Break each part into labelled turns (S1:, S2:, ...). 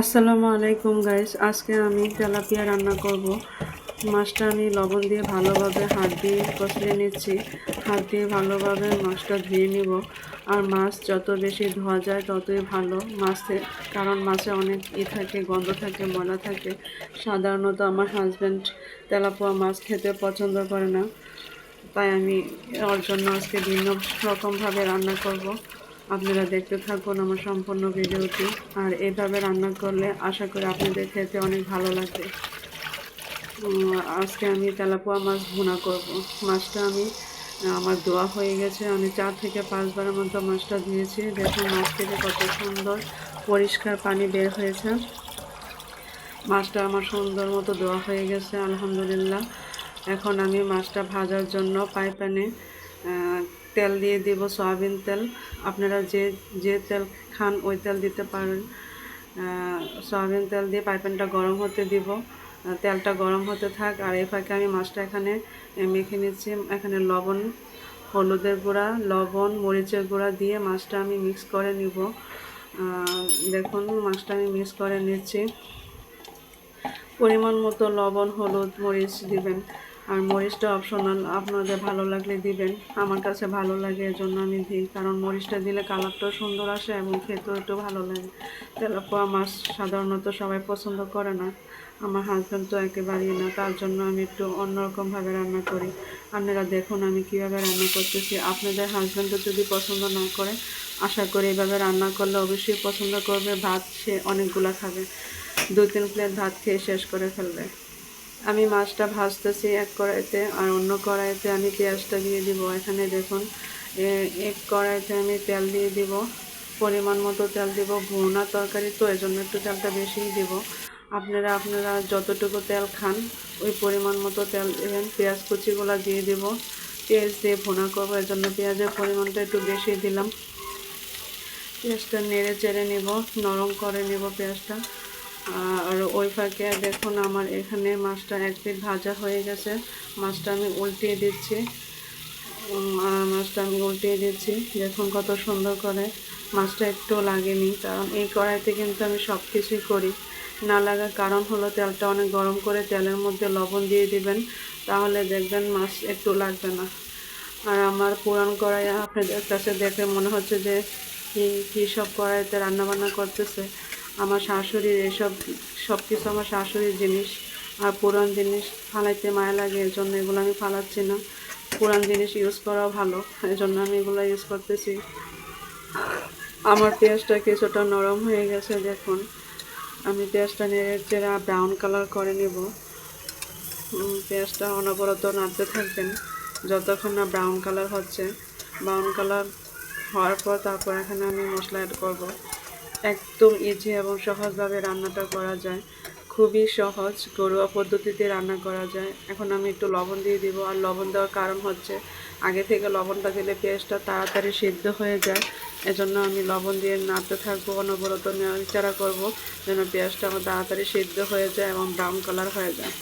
S1: আসসালামু আলাইকুম গাইস আজকে আমি তেলাপিয়া রান্না করব। মাছটা আমি লবণ দিয়ে ভালোভাবে হাত দিয়ে কষলে নিচ্ছি। হাত দিয়ে ভালোভাবে মাছটা ধুয়ে নিব। আর মাছ যত বেশি ধোয়া যায় ততই ভালো। মাছে, কারণ মাছে অনেক ই থাকে, গন্ধ থাকে, ময়লা থাকে। সাধারণত আমার হাজব্যান্ড তেলাপোয়া মাছ খেতে পছন্দ করে না। তাই আমি ওর জন্য আজকে ভিন্ন রকমভাবে রান্না করব। আপনারা দেখতে থাকুন আমার সম্পূর্ণ ভিডিওটি। আর এইভাবে রান্না করলে আশা করি আপনাদের খেতে অনেক ভালো লাগবে। আজকে আমি তেলাপোয়া মাছ ভুনা করব। মাছটা আমি, আমার ধোয়া হয়ে গেছে। আমি চার থেকে পাঁচবারের মতো মাছটা ধুয়েছি। দেখুন মাছ থেকে কত সুন্দর পরিষ্কার পানি বের হয়েছে। মাছটা আমার সুন্দর মতো ধোয়া হয়ে গেছে, আলহামদুলিল্লাহ। এখন আমি মাছটা ভাজার জন্য পাই প্যানে তেল দিয়ে দিব, সয়াবিন তেল। আপনারা যে যে তেল খান ওই তেল দিতে পারেন। সয়াবিন তেল দিয়ে পাইপ্যানটা গরম হতে দিব। তেলটা গরম হতে থাক। আর এই ফাঁকে আমি মাছটা এখানে মেখে নিচ্ছি। এখানে লবণ, হলুদের গুঁড়া, লবণ, মরিচের গুঁড়া দিয়ে মাছটা আমি মিক্স করে নিব। দেখুন, মাছটা আমি মিক্স করে নিচ্ছি। পরিমাণ মতো লবণ, হলুদ, মরিচ দিবেন। আর মরিচটা অপশনাল আপনাদের ভালো লাগলে দিবেন। আমার কাছে ভালো লাগে, এজন্য আমি দিই, কারণ মরিচটা দিলে কালারটাও সুন্দর আসে এবং খেতেও একটু ভালো লাগে। তেলাপোয়া মাছ সাধারণত সবাই পছন্দ করে না। আমার হাজব্যান্ড তো একেবারেই না, তার জন্য আমি একটু অন্যরকমভাবে রান্না করি। আপনারা দেখুন আমি কীভাবে রান্না করতেছি। আপনাদের হাজব্যান্ডও যদি পছন্দ না করে, আশা করি এইভাবে রান্না করলে অবশ্যই পছন্দ করবে। ভাত সে অনেকগুলো খাবে। দু তিন প্লেট ভাত খেয়ে শেষ করে ফেলবে। আমি মাছটা ভাজতেছি এক কড়াইতে আর অন্য কড়াইতে আমি পেঁয়াজটা দিয়ে দিব। এখানে দেখুন এক কড়াইতে আমি তেল দিয়ে দিব। পরিমাণ মতো তেল দিব, ভুনা তরকারি তো এই জন্য একটু তেলটা বেশিই দিব। আপনারা আপনারা যতটুকু তেল খান, ওই পরিমাণ মতো তেল দেবেন। পেঁয়াজ কুচিগুলো দিয়ে দিব। পেঁয়াজ দিয়ে ভুনা করব এর জন্য পেঁয়াজের পরিমাণটা একটু বেশি দিলাম। পেঁয়াজটা নেড়ে চেড়ে নিব, নরম করে নিব পেঁয়াজটা। আর ওই ফাঁকে দেখুন আমার এখানে মাছটা এক পিঠ ভাজা হয়ে গেছে। মাছটা আমি উল্টিয়ে দিচ্ছি। মাছটা আমি উল্টিয়ে দিচ্ছি। দেখুন কত সুন্দর করে মাছটা একটু লাগেনি। কারণ এই কড়াইতে কিন্তু আমি সব কিছুই করি। না লাগার কারণ হলো তেলটা অনেক গরম করে তেলের মধ্যে লবণ দিয়ে দিবেন, তাহলে দেখবেন মাছ একটু লাগবে না। আর আমার পুরান কড়াই আপনাদের কাছে দেখে মনে হচ্ছে যে কি, কী সব কড়াইতে রান্নাবান্না করতেছে। আমার শাশুড়ির এইসব সব কিছু আমার শাশুড়ির জিনিস আর পুরান জিনিস ফালাইতে মায়া লাগে এর জন্য এগুলো আমি ফালাচ্ছি না। পুরান জিনিস ইউজ করাও ভালো এই জন্য আমি এগুলো ইউজ করতেছি। আমার পেঁয়াজটা কিছুটা নরম হয়ে গেছে দেখুন। আমি পেঁয়াজটা নেড়ে চেড়ে ব্রাউন কালার করে নেব। পেঁয়াজটা অনবরত নাড়তে থাকবেন, যতক্ষণ না ব্রাউন কালার হচ্ছে। ব্রাউন কালার হওয়ার পর তারপর এখানে আমি মশলা অ্যাড করব। একদম ইজি এবং সহজভাবে রান্নাটা করা যায়। খুবই সহজ, ঘরোয়া পদ্ধতিতে রান্না করা যায়। এখন আমি একটু লবণ দিয়ে দিব। আর লবণ দেওয়ার কারণ হচ্ছে, আগে থেকে লবণটা দিলে পেঁয়াজটা তাড়াতাড়ি সিদ্ধ হয়ে যায়। এজন্য আমি লবণ দিয়ে নাড়তে থাকব, অনবরত নাড়াচাড়া করব, যেন পেঁয়াজটা আমার তাড়াতাড়ি সিদ্ধ হয়ে যায় এবং ব্রাউন কালার হয়ে যায়।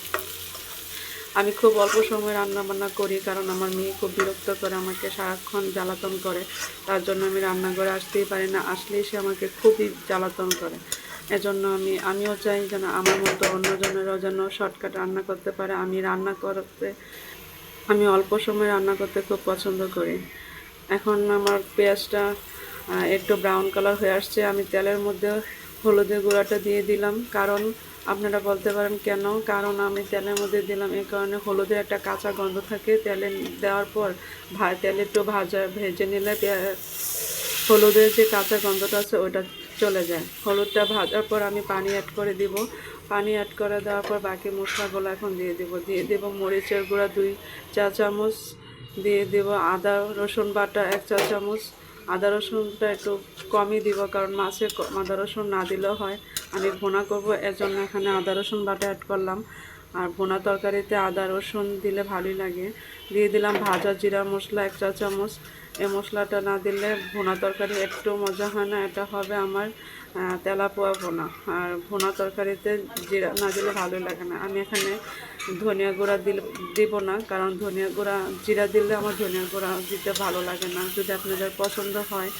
S1: আমি খুব অল্প সময় রান্না বান্না করি কারণ আমার মেয়ে খুব বিরক্ত করে, আমাকে সারাক্ষণ জ্বালাতন করে। তার জন্য আমি রান্নাঘরে আসতেই পারি না, আসলেই সে আমাকে খুবই জ্বালাতন করে। এজন্য আমি, আমিও চাই যেন আমার মতো অন্যজনেরও যেন শর্টকাট রান্না করতে পারে। আমি রান্না করতে, আমি অল্প সময় রান্না করতে খুব পছন্দ করি। এখন আমার পেঁয়াজটা একটু ব্রাউন কালার হয়ে আসছে। আমি তেলের মধ্যে হলুদের গুঁড়াটা দিয়ে দিলাম, কারণ আপনারা বলতে পারেন কেন? কারণ আমি তেলের মধ্যে দিলাম এই কারণে হলুদের একটা কাঁচা গন্ধ থাকে। তেলে দেওয়ার পর ভা, তেলে একটু ভাজা, ভেজে নিলে হলুদের যে কাঁচা গন্ধটা আছে ওটা চলে যায়। হলুদটা ভাজার পর আমি পানি অ্যাড করে দিব। পানি অ্যাড করে দেওয়ার পর বাকি মশলাগুলো এখন দিয়ে দিব। দিয়ে দেব মরিচের গুঁড়া দুই চা চামচ দিয়ে দেব আদা, রসুন বাটা এক চা চামচ আদা রসুনটা একটু কমই দিব, কারণ মাছে আদা রসুন না দিলেও হয়। আমি ভোনা করব এর জন্য এখানে আদা রসুন বাটা অ্যাড করলাম। আর ভোনা তরকারিতে আদা রসুন দিলে ভালোই লাগে। দিয়ে দিলাম ভাজা জিরা মশলা, এক চা চামচ এই মশলাটা না দিলে ভোনা তরকারি একটু মজা হয় না, এটা হবে আমার তেলাপোয়া ভুনা। আর ভুনা তরকারিতে জিরা না দিলে ভালোই লাগে না। আমি এখানে ধনিয়া গুঁড়া দিল দিব না, কারণ ধনিয়া গুঁড়া, জিরা দিলে আমার ধনিয়া গুঁড়া দিতে ভালো লাগে না। যদি আপনাদের পছন্দ হয়,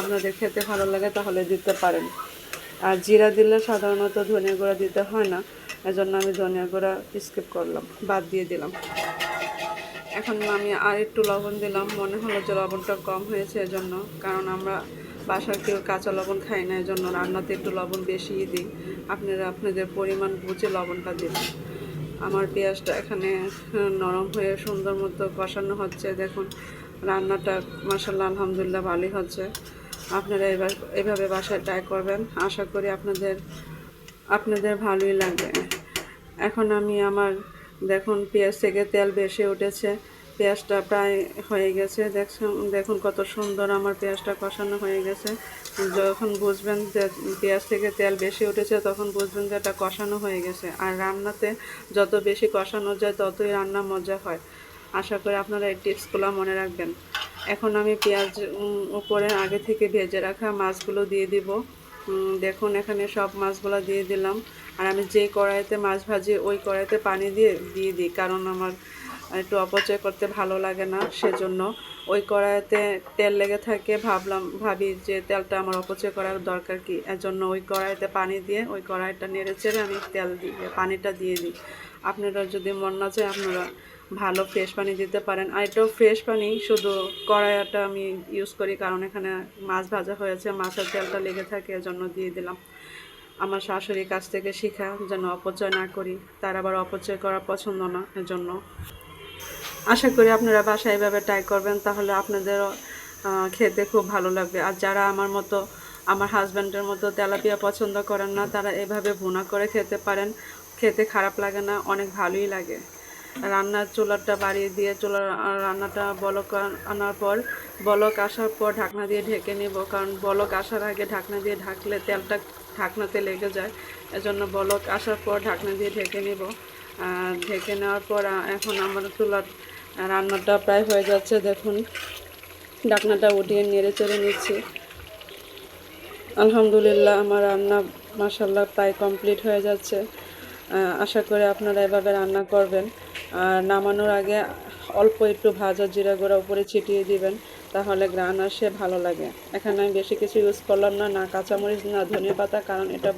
S1: আপনাদের খেতে ভালো লাগে, তাহলে দিতে পারেন। আর জিরা দিলে সাধারণত ধনিয়া গুঁড়া দিতে হয় না। এজন্য আমি ধনিয়া গুঁড়া স্কিপ করলাম, বাদ দিয়ে দিলাম। এখন আমি আর একটু লবণ দিলাম। মনে হলো যে লবণটা কম হয়েছে এজন্য, কারণ আমরা বাসার কেউ কাঁচা লবণ খাই না, এজন্য রান্নাতে একটু লবণ বেশিই দিই। আপনারা আপনাদের পরিমাণ বুঝে লবণটা দিন। আমার পেঁয়াজটা এখানে নরম হয়ে সুন্দর মতো কষানো হচ্ছে। দেখুন, রান্নাটা মাসাল্লাহ আলহামদুলিল্লাহ ভালোই হচ্ছে। আপনারা এবার এভাবে বাসায় ট্রাই করবেন। আশা করি আপনাদের আপনাদের ভালোই লাগবে। এখন আমি আমার, দেখুন, পেঁয়াজ থেকে তেল বেশি উঠেছে। পেঁয়াজটা প্রায় হয়ে গেছে। দেখছেন, দেখুন কত সুন্দর আমার পেঁয়াজটা কষানো হয়ে গেছে। যখন বুঝবেন যে পেঁয়াজ থেকে তেল বেশি উঠেছে, তখন বুঝবেন যে এটা কষানো হয়ে গেছে। আর রান্নাতে যত বেশি কষানো যায়, ততই রান্না মজা হয়। আশা করি আপনারা এই টিপসগুলো মনে রাখবেন। এখন আমি পেঁয়াজ উপরে আগে থেকে ভেজে রাখা মাছগুলো দিয়ে দিব। দেখুন এখানে সব মাছগুলো দিয়ে দিলাম। আর আমি যে কড়াইতে মাছ ভাজি, ওই কড়াইতে পানি দিয়ে দিয়ে দিই। কারণ আমার একটু অপচয় করতে ভালো লাগে না, সেজন্য ওই কড়াইতে তেল লেগে থাকে। ভাবলাম, ভাবি যে তেলটা আমার অপচয় করার দরকার কি? এর জন্য ওই কড়াইতে পানি দিয়ে ওই কড়াইটা নেড়ে চেড়ে আমি তেল দিয়ে পানিটা দিয়ে দিই। আপনারা যদি মন না চায় আপনারা ভালো ফ্রেশ পানি দিতে পারেন। আর এটাও ফ্রেশ পানি, শুধু কড়াইটা আমি ইউজ করি কারণ এখানে মাছ ভাজা হয়েছে, মাছের তেলটা লেগে থাকে, এজন্য দিয়ে দিলাম। আমার শাশুড়ির কাছ থেকে শেখা যেন অপচয় না করি, তার আবার অপচয় করা পছন্দ না, এজন্য আশা করি আপনারা বাসায় এভাবে ট্রাই করবেন, তাহলে আপনাদেরও খেতে খুব ভালো লাগবে। আর যারা আমার মতো, আমার হাজব্যান্ডের মতো তেলাপিয়া পছন্দ করেন না, তারা এভাবে ভুনা করে খেতে পারেন। খেতে খারাপ লাগে না, অনেক ভালোই লাগে। রান্নার চুলাটা বাড়িয়ে দিয়ে চুলার রান্নাটা বলক আনার পর, বলক আসার পর ঢাকনা দিয়ে ঢেকে নেব। কারণ বলক আসার আগে ঢাকনা দিয়ে ঢাকলে তেলটা ঢাকনাতে লেগে যায়। এজন্য বলক আসার পর ঢাকনা দিয়ে ঢেকে নেব। ঢেকে নেওয়ার পর এখন আমার চুলার রান্নাটা প্রায় হয়ে যাচ্ছে, দেখুন। ডাকনাটা উঠিয়ে নেড়ে চেড়ে নিচ্ছি। আলহামদুলিল্লাহ, আমার রান্না মাসাল্লাহ প্রায় কমপ্লিট হয়ে যাচ্ছে। আশা করি আপনারা এভাবে রান্না করবেন। আর নামানোর আগে অল্প একটু ভাজা জিরা গুঁড়া উপরে ছিটিয়ে দিবেন, তাহলে গ্রান আসে ভালো লাগে। এখানে আমি বেশি কিছু ইউজ করলাম না না কাঁচামরিচ, না ধনিয়া পাতা, কারণ এটা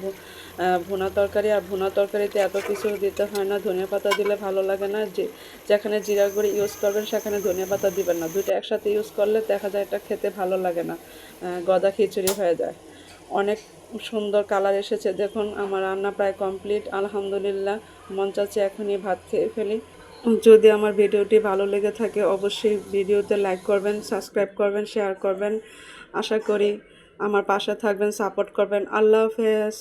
S1: ভুনা তরকারি আর ভুনা তরকারিতে এত কিছু দিতে হয় না, ধনিয়া পাতা দিলে ভালো লাগে না। যে যেখানে জিরা গুঁড়ি ইউজ করবেন, সেখানে ধনিয়া পাতা দিবেন না। দুইটা একসাথে ইউজ করলে দেখা যায় এটা খেতে ভালো লাগে না গদা খিচুড়ি হয়ে যায়। অনেক সুন্দর কালার এসেছে। দেখুন, আমার রান্না প্রায় কমপ্লিট আলহামদুলিল্লাহ, মন চাচ্ছে এখনই ভাত খেয়ে ফেলি। যদি আমার ভিডিওটি ভালো লেগে থাকে, অবশ্যই ভিডিওতে লাইক করবেন সাবস্ক্রাইব করবেন শেয়ার করবেন। আশা করি আমার পাশে থাকবেন সাপোর্ট করবেন। আল্লাহ হাফেজ।